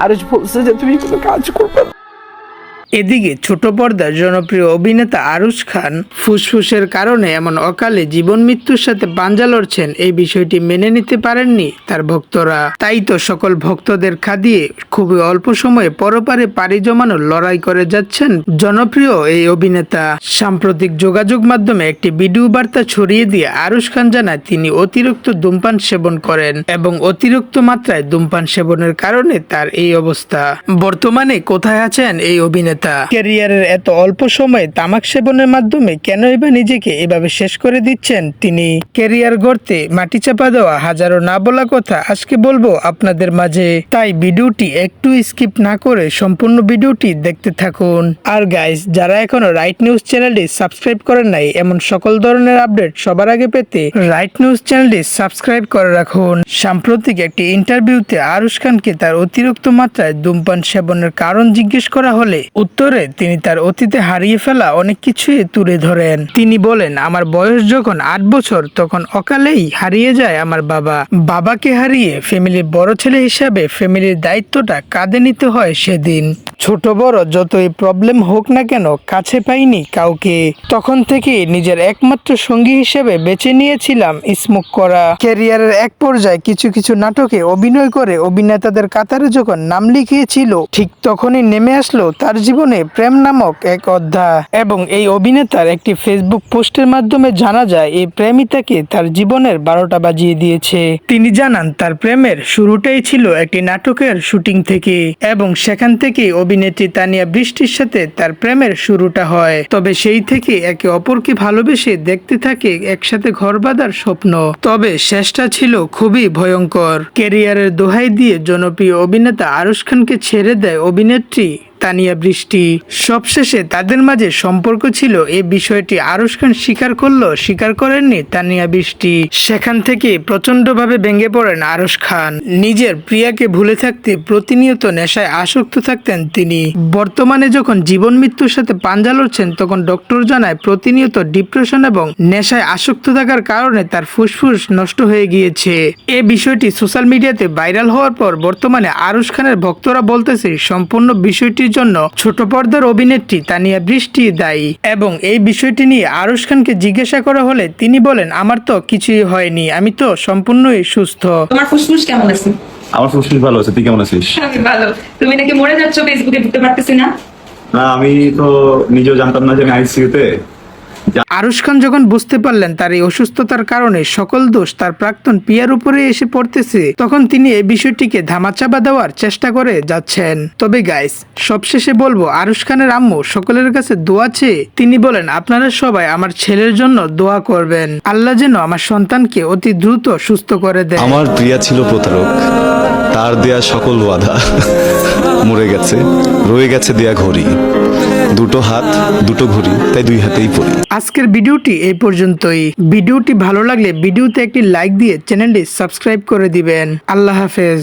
আরুষ বলছে যে তুমি কোনো কাজ করবে না এদিকে ছোট পর্দার জনপ্রিয় অভিনেতা আরুশ খান ফুসফুসের কারণে এমন অকালে জীবন মৃত্যুর সাথে পাঞ্জা লড়ছেন। এই বিষয়টি মেনে নিতে পারেননি তার ভক্তরা। তাই তো সকল ভক্তদের খাদিয়ে খুবই অল্প সময়ে পরপারে পাড়ি জমানোর লড়াই করে যাচ্ছেন জনপ্রিয় এই অভিনেতা। সাম্প্রতিক যোগাযোগ মাধ্যমে একটি ভিডিও বার্তা ছড়িয়ে দিয়ে আরুশ খান জানায় তিনি অতিরিক্ত ধূমপান সেবন করেন এবং অতিরিক্ত মাত্রায় ধূমপান সেবনের কারণে তার এই অবস্থা। বর্তমানে কোথায় আছেন এই অভিনেতা? ক্যারিয়ারের এত অল্প সময়ে তামাক সেবনের মাধ্যমে কেনই বা নিজেকে এভাবে শেষ করে দিচ্ছেন তিনি? ক্যারিয়ার গড়তে মাটি চাপা দেওয়া হাজারো না বলা কথা আজকে বলব আপনাদের মাঝে। তাই ভিডিওটি একটু স্কিপ না করে সম্পূর্ণ ভিডিওটি দেখতে থাকুন। আর গাইস যারা এখনও রাইট নিউজ চ্যানেলটি সাবস্ক্রাইব করেন নাই, এমন সকল ধরনের আপডেট সবার আগে পেতে রাইট নিউজ চ্যানেলটি সাবস্ক্রাইব করে রাখুন। সাম্প্রতিক একটি ইন্টারভিউতে আরুশ খানকে তার অতিরিক্ত মাত্রায় ধূমপান সেবনের কারণ জিজ্ঞেস করা হলে উত্তরে তিনি তার অতীতে হারিয়ে ফেলা অনেক কিছুই তুলে ধরেন। তিনি বলেন, আমার বয়স যখন আট বছর, তখন অকালেই হারিয়ে যায় আমার বাবা। বাবাকে হারিয়ে ফ্যামিলির বড় ছেলে হিসাবে ফ্যামিলির দায়িত্বটা কাঁধে নিতে হয় সেদিন। ছোট বড় যতই প্রবলেম হোক না কেন কাছে পাইনি কাউকে। তখন থেকে নিজের একমাত্র সঙ্গী হিসেবে বেছে নিয়েছিলাম স্মোক করা। ক্যারিয়ারের এক পর্যায়ে কিছু কিছু নাটকে অভিনয় করে অভিনেতাদের কাতারে যখন নাম লিখিয়েছিল, ঠিক তখনই নেমে আসলো তার জীবনে প্রেম নামক এক অধ্যায়। এবং এই অভিনেতার একটি ফেসবুক পোস্টের মাধ্যমে জানা যায়, এই প্রেমিতাকে তার জীবনের বারোটা বাজিয়ে দিয়েছে। তিনি জানান, তার প্রেমের শুরুটাই ছিল একটি নাটকের শুটিং থেকে এবং সেখান থেকে অভিনেত্রী তানিয়া বৃষ্টির সাথে তার প্রেমের শুরুটা হয়। তবে সেই থেকে একে অপরকে ভালোবেসে দেখতে থাকে একসাথে ঘর বাঁধার স্বপ্ন। তবে শেষটা ছিল খুবই ভয়ঙ্কর। ক্যারিয়ারের দোহাই দিয়ে জনপ্রিয় অভিনেতা আরুষ খানকে ছেড়ে দেয় অভিনেত্রী তানিয়া বৃষ্টি। সবশেষে তাদের মাঝে সম্পর্ক ছিল। এই বিষয়টি আরুশ খান স্বীকার করল, স্বীকার করেননি তানিয়া বৃষ্টি। সেখান থেকে প্রচন্ডভাবে ভেঙে পড়েন আরুশ খান। নিজের প্রিয়াকে ভুলে থাকতে প্রতিনিয়ত নেশায় আসক্ত থাকতেন তিনি। বর্তমানে যখন জীবন মৃত্যুর সাথে পাঞ্জা লড়ছেন, তখন ডক্টর জানায় প্রতিনিয়ত ডিপ্রেশন এবং নেশায় আসক্ত থাকার কারণে তার ফুসফুস নষ্ট হয়ে গিয়েছে। এ বিষয়টি সোশ্যাল মিডিয়াতে ভাইরাল হওয়ার পর বর্তমানে আরুশ খানের ভক্তরা বলতেছে, সম্পূর্ণ জন্য ছোট পর্দার অভিনেত্রী তানিয়া বৃষ্টি দায়ী। এবং এই বিষয়টি নিয়ে আরুশ খানকে জিজ্ঞাসা করা হলে তিনি বলেন আমার তো কিছুই হয়নি আমি তো সম্পূর্ণই সুস্থ। তোমার ফুসফুস কেমন আছে? আমার ফুসফুস ভালো আছে তুই কেমন আছিস? আমি ভালো। তুমি নাকি মরে যাচ্ছ ফেসবুকে ঢুকতে পারতেছি না? না আমি তো নিজেও জানতাম না যে আমি আইসিইউতে আরুশ খান যখন বুঝতে পারলেন তার এই অসুস্থতার কারণে সকল দোষ তার প্রাক্তন পিয়ার উপরে এসে পড়তেছে, তখন তিনি এই বিষয়টিকে ধামাচাপা দেওয়ার চেষ্টা করে যাচ্ছেন। তবে গাইস সবশেষে বলব আরুশ খানের আম্মু সকলের কাছে দোয়া চেয়ে তিনি বলেন, আপনারা সবাই আমার ছেলের জন্য দোয়া করবেন। আল্লাহ যেন আমার সন্তানকে অতি দ্রুত সুস্থ করে দেয় আমার প্রিয়া ছিল প্রতারক। তার দেয়া সকল বাধা মরে গেছে, রয়ে গেছে দেয়া ঘড়ি। দুটো হাত, দুটো ঘড়ি, তাই দুই হাতেই পড়ি। আজকের ভিডিওটি এই পর্যন্তই। ভিডিওটি ভালো লাগলে ভিডিওতে একটি লাইক দিয়ে চ্যানেলটি সাবস্ক্রাইব করে দিবেন। আল্লাহ হাফেজ।